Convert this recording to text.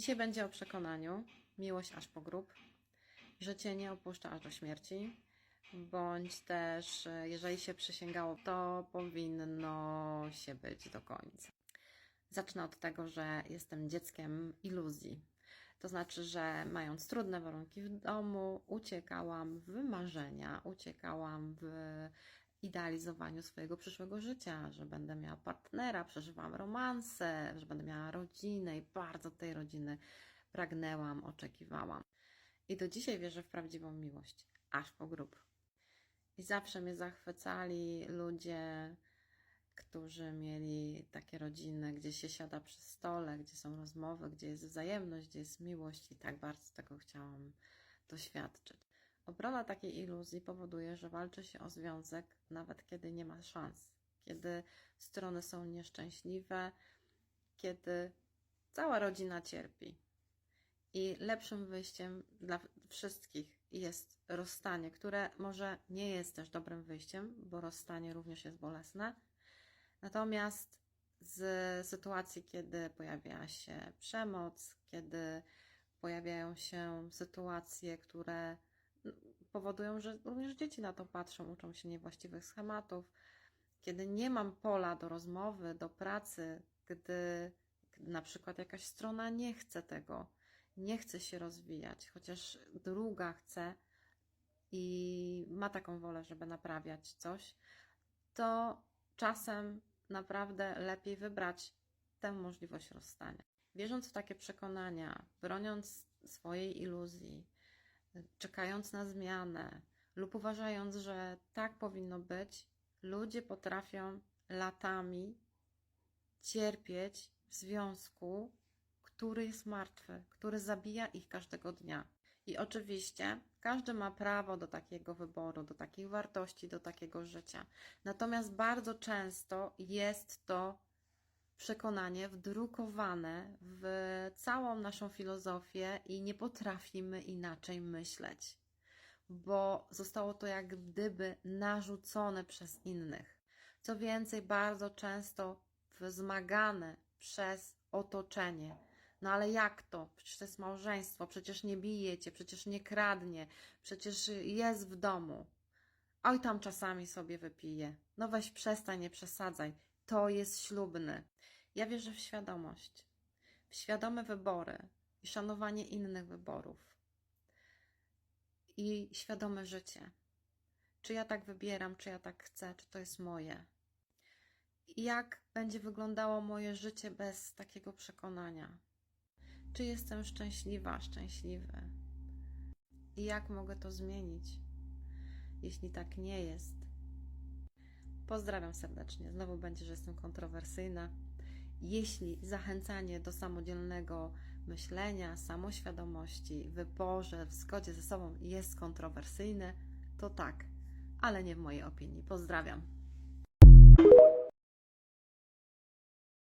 Dzisiaj będzie o przekonaniu, miłość aż po grób, że Cię nie opuszcza aż do śmierci, bądź też, e, jeżeli się przysięgało, to powinno się być do końca. Zacznę od tego, że jestem dzieckiem iluzji. To znaczy, że mając trudne warunki w domu, uciekałam w marzenia, uciekałam w idealizowaniu swojego przyszłego życia, że będę miała partnera, przeżywałam romanse, że będę miała rodzinę i bardzo tej rodziny pragnęłam, oczekiwałam. I do dzisiaj wierzę w prawdziwą miłość, aż po grób. I zawsze mnie zachwycali ludzie, którzy mieli takie rodziny, gdzie się siada przy stole, gdzie są rozmowy, gdzie jest wzajemność, gdzie jest miłość, i tak bardzo tego chciałam doświadczyć. Obrona takiej iluzji powoduje, że walczy się o związek, nawet kiedy nie ma szans, kiedy strony są nieszczęśliwe, kiedy cała rodzina cierpi. I lepszym wyjściem dla wszystkich jest rozstanie, które może nie jest też dobrym wyjściem, bo rozstanie również jest bolesne. Natomiast z sytuacji, kiedy pojawia się przemoc, kiedy pojawiają się sytuacje, które powodują, że również dzieci na to patrzą, uczą się niewłaściwych schematów, kiedy nie mam pola do rozmowy, do pracy, gdy, na przykład jakaś strona nie chce tego, nie chce się rozwijać, chociaż druga chce i ma taką wolę, żeby naprawiać coś, to czasem naprawdę lepiej wybrać tę możliwość rozstania. Wierząc w takie przekonania, broniąc swojej iluzji, czekając na zmianę lub uważając, że tak powinno być, ludzie potrafią latami cierpieć w związku, który jest martwy, który zabija ich każdego dnia. I oczywiście każdy ma prawo do takiego wyboru, do takich wartości, do takiego życia. Natomiast bardzo często jest to przekonanie wdrukowane w całą naszą filozofię i nie potrafimy inaczej myśleć, bo zostało to jak gdyby narzucone przez innych. Co więcej, bardzo często wzmagane przez otoczenie. No ale jak to? Przecież to jest małżeństwo, przecież nie bije cię, przecież nie kradnie, przecież jest w domu. Oj, tam czasami sobie wypije. No weź przestań, nie przesadzaj. To jest ślubny. Ja wierzę w świadomość, w świadome wybory i szanowanie innych wyborów. I świadome życie. Czy ja tak wybieram, czy ja tak chcę, czy to jest moje. Jak będzie wyglądało moje życie bez takiego przekonania? Czy jestem szczęśliwa, szczęśliwy? I jak mogę to zmienić, jeśli tak nie jest? Pozdrawiam serdecznie. Znowu będzie, że jestem kontrowersyjna. Jeśli zachęcanie do samodzielnego myślenia, samoświadomości, wyborze, w zgodzie ze sobą jest kontrowersyjne, to tak, ale nie w mojej opinii. Pozdrawiam.